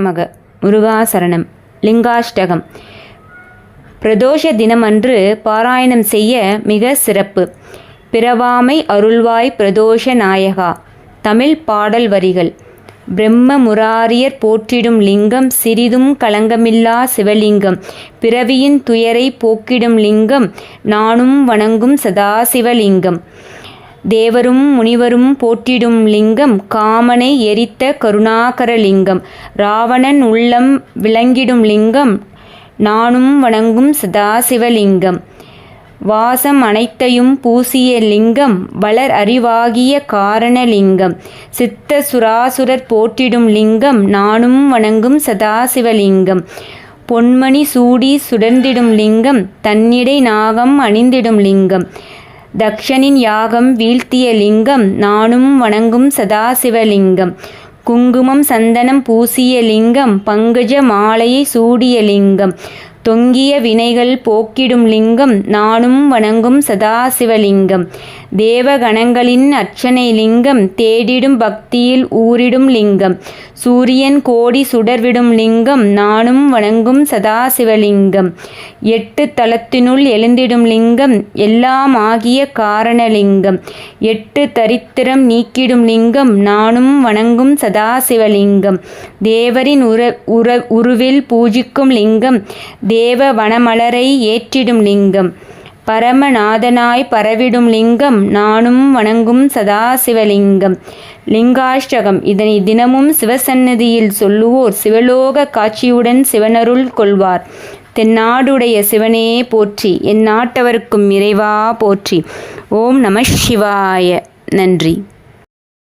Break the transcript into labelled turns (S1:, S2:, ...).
S1: மக. முருகாசரணம். லிங்காஷ்டகம். பிரதோஷ தினமன்று பாராயணம் செய்ய மிக சிறப்பு. பிறவாமை அருள்வாய் பிரதோஷ நாயகா. தமிழ் பாடல் வரிகள். பிரம்ம முராரியர் போற்றிடும் லிங்கம் சிறிதும் களங்கமில்லா சிவலிங்கம். பிறவியின் துயரை போக்கிடும் லிங்கம் நானும் வணங்கும் சதாசிவலிங்கம். தேவரும் முனிவரும் போற்றிடும் லிங்கம் காமனை எரித்த கருணாகர லிங்கம். ராவணன் உள்ளம் விளங்கிடும் லிங்கம் நானும் வணங்கும் சதாசிவலிங்கம் வாசம் அனைத்தையும் பூசிய லிங்கம் வளர் அறிவாகிய காரணலிங்கம் சித்த சுராசுரர் போற்றிடும் லிங்கம் நானும் வணங்கும் சதாசிவலிங்கம் பொன்மணி சூடி சுடர்ந்திடும் லிங்கம் தன்னிடை நாகம் அணிந்திடும் லிங்கம். தக்ஷனின் யாகம் வீழ்த்திய லிங்கம் நானும் வணங்கும் சதாசிவலிங்கம் குங்குமம் சந்தனம் பூசிய லிங்கம் பங்கஜ மாலையை சூடிய லிங்கம். தொங்கிய வினைகள் போக்கிடும் லிங்கம் நானும் வணங்கும் சதாசிவலிங்கம். தேவகணங்களின் அர்ச்சனை லிங்கம் தேடிடும் பக்தியில் ஊறிடும் லிங்கம். சூரியன் கோடி சுடர்விடும் லிங்கம் நானும் வணங்கும் சதாசிவலிங்கம். எட்டு தலத்தினுள் எழுந்திடும் லிங்கம் எல்லாம் ஆகிய காரணலிங்கம் எட்டு தரித்திரம் நீக்கிடும் லிங்கம் நானும் வணங்கும் சதாசிவலிங்கம். தேவரின் உர உற உருவில் பூஜிக்கும் லிங்கம் தேவ வனமலரை ஏற்றிடும் லிங்கம். பரமநாதனாய் பரவிடும் லிங்கம் நானும் வணங்கும் சதாசிவலிங்கம் லிங்காஷ்டகம் இதனை தினமும் சிவசன்னதியில் சொல்லுவோர் சிவலோக காட்சியுடன் சிவனருள் கொள்வார். தென்னாடுடைய சிவனே போற்றி என் நாட்டவர்க்கும் இறைவா போற்றி. ஓம் நம சிவாய. நன்றி.